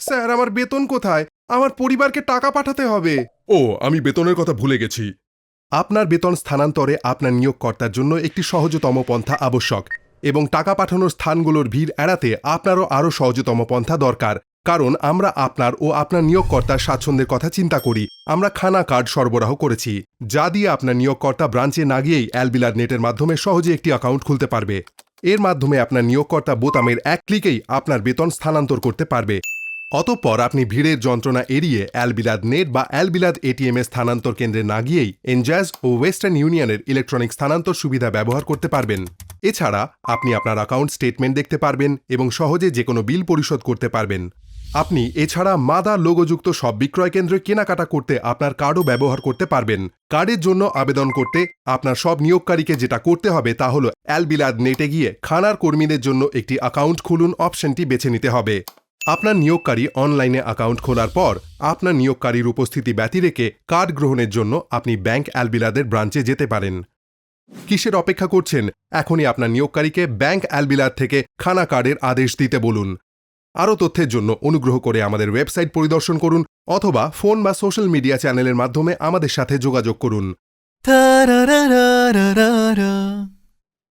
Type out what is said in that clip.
Sir আমার বেতন কোথায়? আমার পরিবারকে টাকা পাঠাতে হবে। ও আমি বেতনের কথা ভুলে গেছি। আপনার বেতন স্থানান্তরে আপনার নিয়োগকর্তার জন্য একটি সহজতম পন্থা আবশ্যক এবং টাকা পাঠানোর স্থানগুলোর ভিড় এড়াতে আপনারও আরও সহজতম পন্থা দরকার। কারণ আমরা আপনার ও আপনার নিয়োগকর্তার স্বাচ্ছন্দ্যের কথা চিন্তা করি। আমরা খানা কার্ড সরবরাহ করেছি যা দিয়ে আপনার নিয়োগকর্তা ব্রাঞ্চে না গিয়েই অ্যালবিলার নেটের মাধ্যমে সহজে একটি অ্যাকাউন্ট খুলতে পারবে। এর মাধ্যমে আপনার নিয়োগকর্তা বোতামের এক ক্লিকেই আপনার বেতন স্থানান্তর করতে পারবে। অতঃপর আপনি ভিড়ের যন্ত্রণা এড়িয়ে অ্যালবিলাদ নেট বা অ্যালবিলাদ এটিএম স্থানান্তর কেন্দ্রে না গিয়েই এনজাজ ও ওয়েস্টার্ন ইউনিয়নের ইলেকট্রনিক স্থানান্তর সুবিধা ব্যবহার করতে পারবেন। এছাড়া আপনি আপনার অ্যাকাউন্ট স্টেটমেন্ট দেখতে পারবেন এবং সহজে যে কোনো বিল পরিশোধ করতে পারবেন। আপনি এছাড়া মাদা লোগোযুক্ত সব বিক্রয় কেন্দ্রে কেনাকাটা করতে আপনার কার্ডও ব্যবহার করতে পারবেন। কার্ডের জন্য আবেদন করতে আপনার সব নিয়োগকারীকে যেটা করতে হবে তা হল অ্যালবিলাদ নেটে গিয়ে খানার কর্মীদের জন্য একটি অ্যাকাউন্ট খুলুন অপশনটি বেছে নিতে হবে। আপনার নিয়োগকারী অনলাইনে অ্যাকাউন্ট খোলার পর আপনার নিয়োগকারীর উপস্থিতি ব্যতি রেখে কার্ড গ্রহণের জন্য আপনি ব্যাংক অ্যালবিলাদের ব্রাঞ্চে যেতে পারেন। কিসের অপেক্ষা করছেন? এখনই আপনার নিয়োগকারীকে ব্যাংক অ্যালবিলাদ থেকে খানা কার্ডের আদেশ দিতে বলুন। আরও তথ্যের জন্য অনুগ্রহ করে আমাদের ওয়েবসাইট পরিদর্শন করুন অথবা ফোন বা সোশ্যাল মিডিয়া চ্যানেলের মাধ্যমে আমাদের সাথে যোগাযোগ করুন.